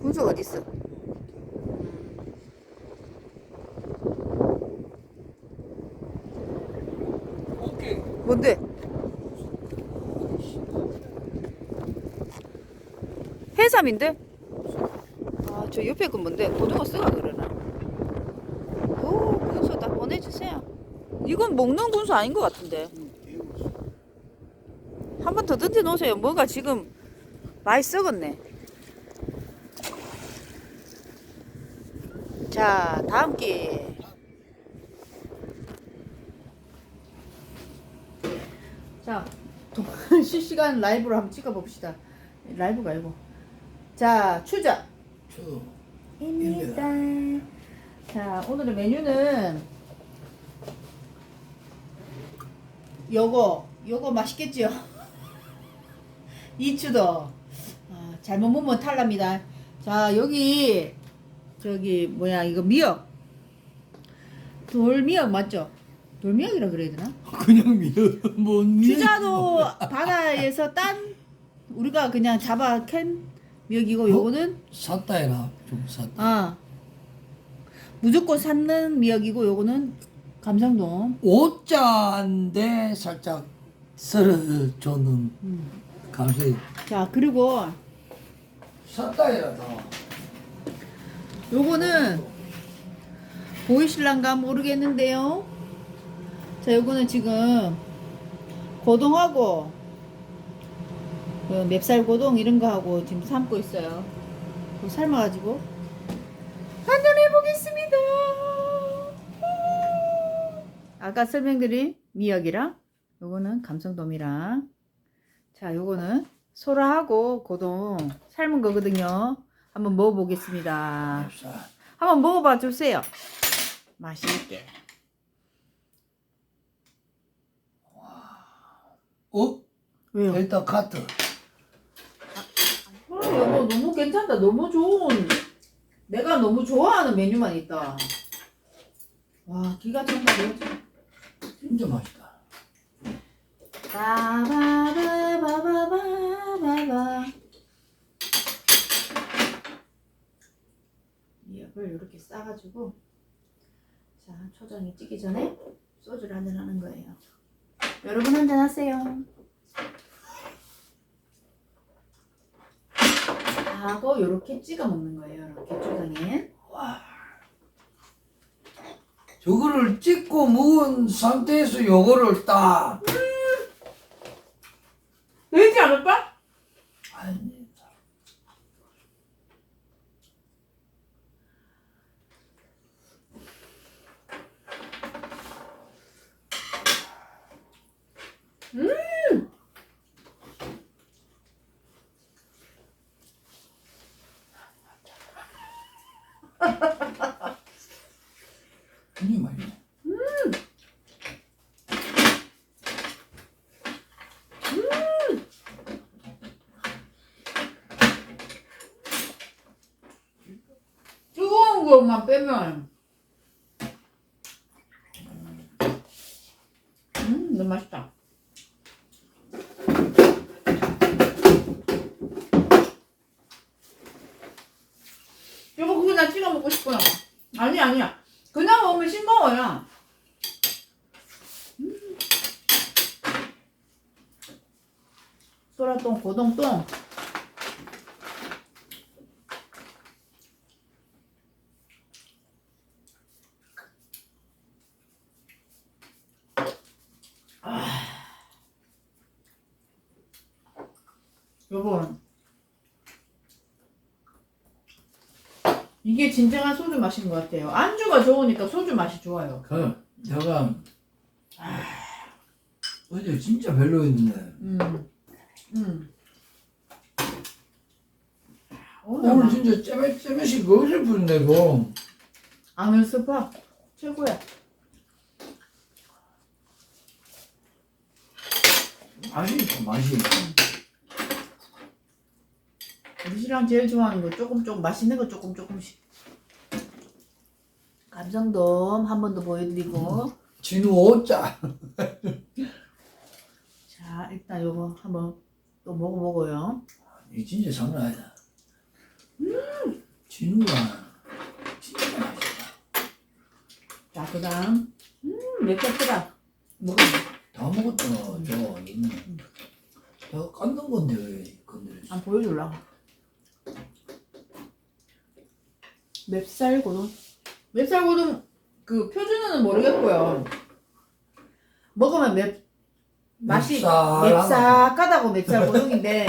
군수 어디 있어? 뭔데? 해삼인데? 아, 저 옆에 건 뭔데? 고등어 쓰가 그러나? 오, 군수 다 보내주세요. 이건 먹는 군수 아닌 것 같은데. 한 번 더 던져 놓으세요. 뭐가 지금 많이 썩었네. 자, 다음 기. 자, 동- 실시간 라이브로 한번 찍어봅시다. 라이브가 아니고. 자, 추자. 저 입니다. 자, 오늘의 메뉴는 요거, 요거 맛있겠죠? 이추도. 아, 잘못 먹으면 탈납니다. 자, 여기, 저기, 뭐야, 이거 미역. 돌미역 맞죠? 돌미역이라 그래야 되나? 그냥 미어 뭐 주자도 바다에서 딴 우리가 그냥 잡아 캔 미역이고 요거는 샀다 해라 좀 샀다. 아 무조건 삶는 미역이고 요거는 감성돔 오자인데 살짝 썰어줬는 음. 감성이 자 그리고 샀다 해라 다. 요거는 보이실란가 모르겠는데요. 자 요거는 지금 고동하고 그 맵쌀 고동 이런 거 하고 지금 삶고 있어요. 그거 삶아가지고. 한잔 해 보겠습니다 아까 설명드린 미역이랑 요거는 감성돔이랑 자 요거는 소라하고 고동 삶은 거거든요 한번 먹어보겠습니다. 한번 먹어봐 주세요. 맛있게. 어? 왜요? 일단 카트. 아, 여보 너무 괜찮다. 너무 좋은. 내가 너무 좋아하는 메뉴만 있다. 와 기가 찬다. 진짜 맛있다. 바바바바바바바. 미역을 이렇게 싸가지고 자 초장이 찌기 전에 소주를 한잔 하는 거예요. 여러분 한잔 하세요. 하고 이렇게 찍어 먹는 거예요. 이렇게 초장에. 저거를 찍고 먹은 상태에서 요거를 딱. 되지 않을까? 아니, 굉장히 맛있네. 뜨거운 것만 빼면. 음 너무 맛있다. 이거 그냥 찍어 먹고 싶어요. 아니 아니야. 그냥 먹으면 싱거워요. 음. 소라똥 고동똥 여보 이게 진정한 소주 맛인 것 같아요 안주가 좋으니까 소주 맛이 좋아요 그, 내가, 어제 진짜 별로였는데. 음. 음. 오늘 오늘 막 진짜 쩌매, 쩌매씩 거기서 뿐내고. 아는 스파 최고야 맛이 있어, 맛이. 우리 신랑 제일 좋아하는 거 조금 조금 맛있는 거 조금 조금씩 감성돔 한 번 더 보여드리고 진우 오자. 자, 일단 요거 한번 또 먹어보고요. 이 진짜 장난 아니다. 진우가 진짜 맛있다. 자, 그 다음. 음, 맵겠더라. 먹어. 다 먹었다. 저 이는 내가 깐던 건데 왜 건드렸어? 안 보여줄라. 맵쌀 고동. 맵쌀 고동 그 표준어는 모르겠고요. 먹으면 맵 맛이. 맵싹하다고 맵쌀 고동인데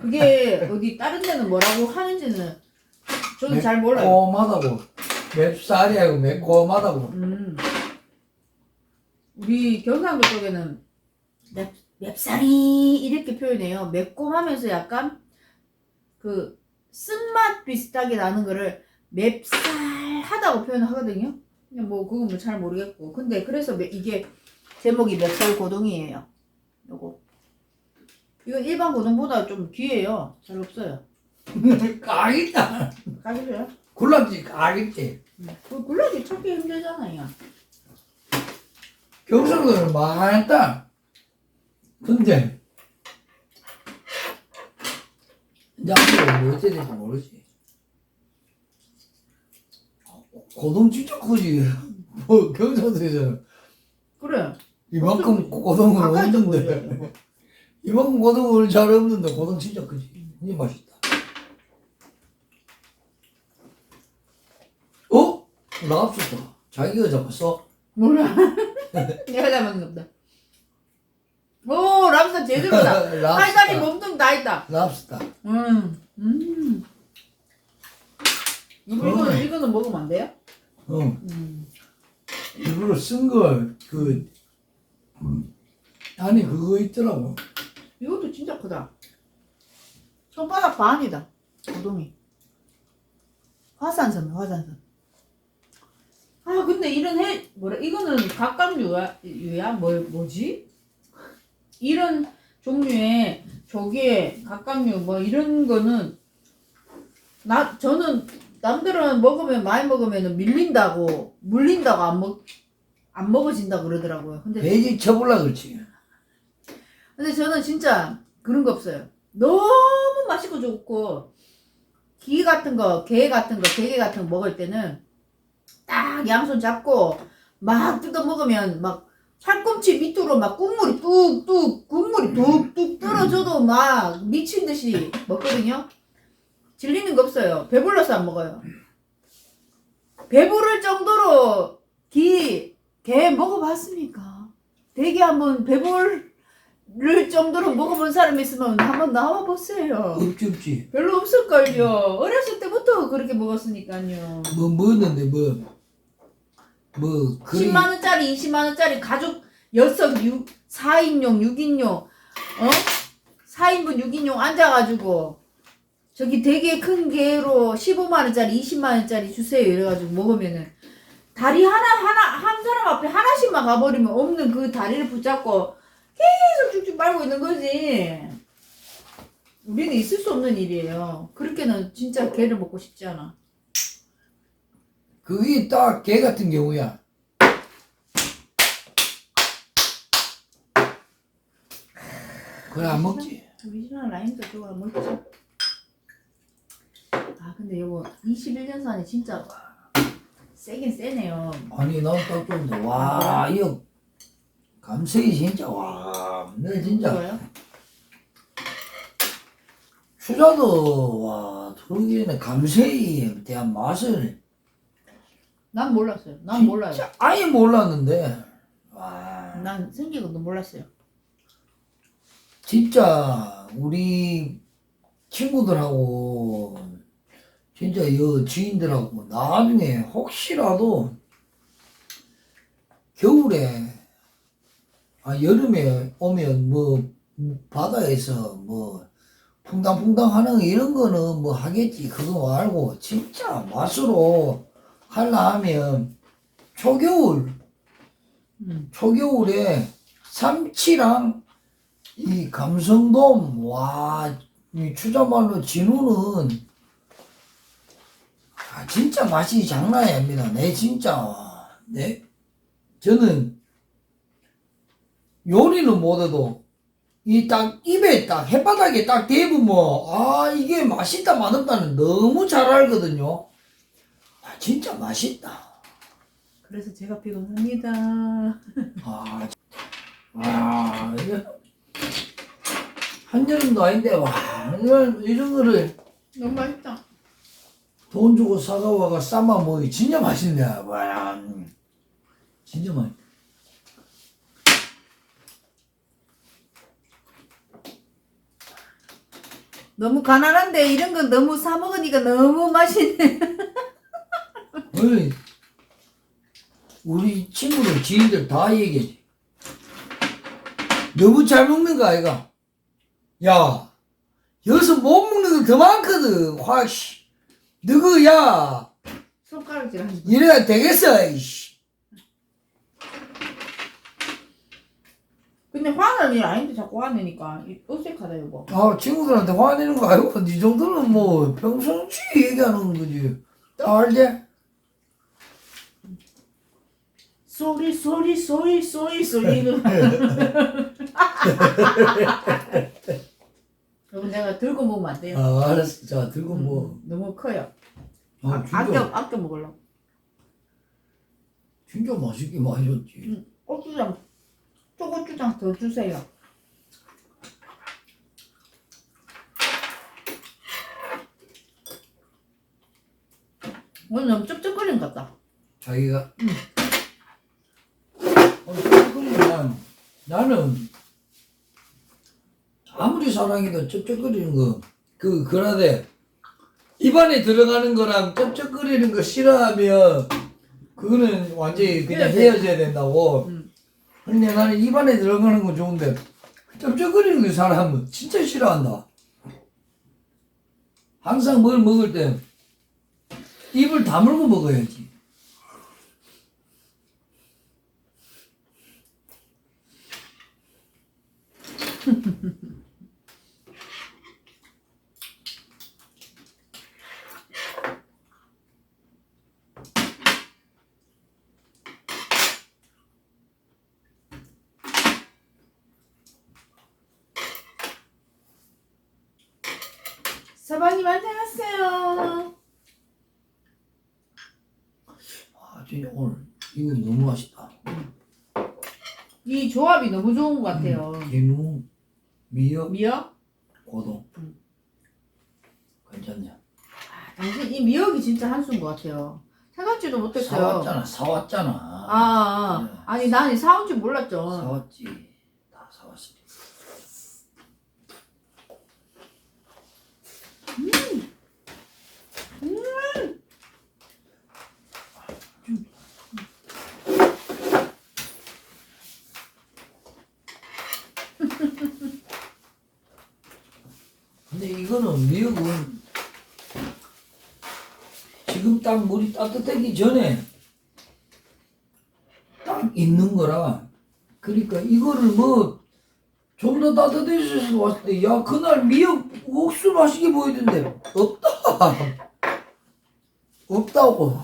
그게 어디 다른 데는 뭐라고 하는지는 저는 잘 몰라요. 매콤하다고. 맵쌀이 아니고 매콤하다고. 음. 우리 경상도 쪽에는 맵, 맵쌀이 이렇게 표현해요. 매콤하면서 약간 그 쓴맛 비슷하게 나는 거를 맵쌀하다고 표현하거든요. 그냥 뭐 그건 뭐 잘 모르겠고. 근데 그래서 매- 이게 제목이 맵쌀 고동이에요. 요거. 이건 일반 고동보다 좀 귀해요. 잘 없어요. 까겠다. 가지고요. 굴락지. 그 굴러기 찾기 힘들잖아요. 경상도는 많다. 근데 이제 앞으로 뭐 어떻게 될지 모르지. 고동 진짜 크지. 뭐 경상도에서 그래. 이만큼 가까이서 없는데 보여요. 이만큼 고동을 잘 없는데 고동 진짜 크지. 이게 맛있다. 어? 랍스터. 자기가 잡았어? 몰라. 내가 잡은 겁니다. 오, 랍스터 제대로다. 팔다리 몸통 다 있다. 랍스터. 음, 음. 이거, 이거는, 그러네. 이거는 먹으면 안 돼요? 어. 음. 일부러 쓴 거, 그, 아니, 그거 있더라고. 이것도 진짜 크다. 손바닥 반이다. 고동이. 화산섬, 화산섬. 아, 근데 이런 해, 뭐라, 이거는 각각류야, 유야? 뭐, 뭐지? 이런 종류의 조개, 각각류, 뭐, 이런 거는, 나, 저는, 남들은 먹으면, 많이 먹으면 밀린다고, 물린다고 안 먹, 안 먹어진다 그러더라고요. 근데 돼지 쳐볼라 그렇지. 근데 저는 진짜 그런 거 없어요. 너무 맛있고 좋고 기 같은 거, 게 같은 거, 게게 같은 거 먹을 때는 딱 양손 잡고 막 뜯어 먹으면 막 팔꿈치 밑으로 막 국물이 뚝뚝 국물이 뚝뚝 떨어져도 막 미친 듯이 먹거든요. 질리는 거 없어요. 배불러서 안 먹어요. 배부를 정도로 기, 게 먹어봤습니까? 되게 한번 배불 를 정도로 먹어본 사람 있으면 한번 나와 보세요. 없지, 없지. 별로 없을걸요. 어렸을 때부터 그렇게 먹었으니까요. 뭐, 뭐였는데, 뭐, 뭐, 그리, 10만 원짜리, 20만 원짜리 가족 여섯 6 4인용, 6인용, 어? 4인분 6인용 앉아가지고 저기 되게 큰 게로 15만 원짜리, 20만 원짜리 주세요. 이래가지고 먹으면은 다리 하나 하나 한 사람 앞에 하나씩만 가버리면 없는 그 다리를 붙잡고 계속 쭉쭉 빨고 있는 거지. 우리는 있을 수 없는 일이에요. 그렇게는 진짜 게를 먹고 싶지 않아. 그게 딱 개 같은 경우야. 그래, 안 먹지. 라임도 그거 안 먹지. 아 근데 이거 21년산이 진짜 세긴 세네요. 아니, 난딱 좋은데, 와, 이거, 감색이 진짜, 와, 내 진짜. 추자도, 와, 들어오기 전에 감색에 대한 맛을 난 몰랐어요. 난 몰라요. 진짜 아예 몰랐는데, 와, 난 생긴 것도 몰랐어요. 진짜 우리 친구들하고 진짜 여 지인들하고 나중에 혹시라도 겨울에 아 여름에 오면 뭐 바다에서 뭐 퐁당퐁당 하는 이런 거는 뭐 하겠지 그거 말고 진짜 맛으로 하려 하면 초겨울 음. 초겨울에 삼치랑 이 감성돔 와, 이 추자말로 진우는 아, 진짜 맛이 장난이 아닙니다. 내 진짜 네 저는 요리는 못해도 이 딱 입에 딱 햇바닥에 딱 대부면 아 이게 맛있다 맛없다는 너무 잘 알거든요. 아, 진짜 맛있다. 그래서 제가 피곤합니다. 아, 와 이게 한여름도 아닌데 와 이런 이런 거를 너무 맛있다. 돈 주고 사가와가 쌈마 먹이 진짜 맛있네. 와 음. 진짜 맛. 너무 가난한데 이런 거 너무 사 먹으니까 너무 맛있네. 우리 우리 친구들 지인들 다 얘기해. 너무 잘 먹는 거 아이가? 야 여기서 못 먹는 거 더 많거든. 화 씨 너그 야 손가락질 거. 이래야 되겠어. 이씨. 근데 화나는 일 아닌데 자꾸 화내니까 이- 어색하다 여보. 아 친구들한테 화내는 거 아니고 니 정도는 뭐 평상시 얘기하는 거지. 다 알지? 소리 소리 소리 소리 소리 여보 내가 들고 먹으면 안 돼요. 아 알았어. 자 들고 뭐. 음, 너무 커요. 아, 아, 진짜 아껴 아껴 먹으려고. 진짜 맛있게 많이 줬지. 고추장 초고추장 더 주세요. 오늘 너무 쩝쩝거리는 것 같다. 자기가 어, 쩝쩝거리면 나는 아무리 사랑해도 쩝쩝거리는 거 그 그러되 입안에 들어가는 거랑 쩝쩝거리는 거 싫어하면 그거는 완전히 그냥 헤어져. 헤어져야 된다고. 음. 근데 나는 입안에 들어가는 건 좋은데 쩝쩝거리는 거 사람은 진짜 싫어한다. 항상 뭘 먹을 때 입을 다물고 먹어야지. 사방님 안녕하세요. 아, 진짜 오늘 이거 너무 맛있다. 이 조합이 너무 좋은 것 같아요. 개무, 미역, 미역? 고동. 음. 괜찮냐? 아, 당신 이 미역이 진짜 한수인 것 같아요. 생각지도 못했어요. 사왔잖아, 사왔잖아. 아, 아, 네. 아니 나는 사온 줄 몰랐죠. 사왔지. 다 사왔어. 근데 이거는 미역은 지금 딱 물이 따뜻하기 전에 딱 있는 거라. 그러니까 이거를 뭐 좀 더 따뜻해져서 왔을 때 야 그날 미역 옥수 맛있게 보이던데. 없다. 없다고.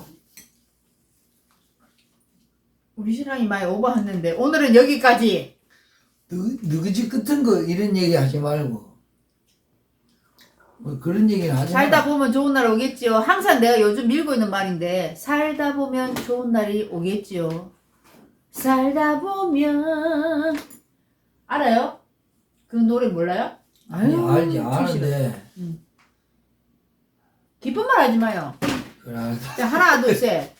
우리 신랑이 많이 오버했는데 오늘은 여기까지. 너, 너그지 같은 거 이런 얘기 하지 말고 뭐 그런 얘기는 하지 살다 마 보면 좋은 날 오겠지요. 항상 내가 요즘 밀고 있는 말인데 살다 보면 좋은 날이 오겠지요. 살다 보면 알아요? 그 노래 몰라요? 아니 아유, 알지 참 싫어. 아는데 기쁜 말 하지 마요. 그래 자 하나 둘 셋.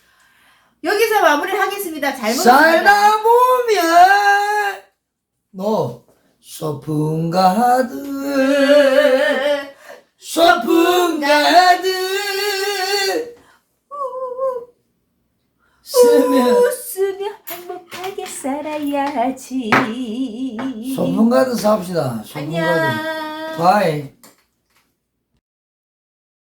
여기서 마무리 하겠습니다. 잘 먹었습니다. 살다 보면 너 소풍 가득 소풍 가득 쓰면 웃으며 행복하게 살아야지. 소풍 가득 삽시다 소풍 가득 안녕. 바이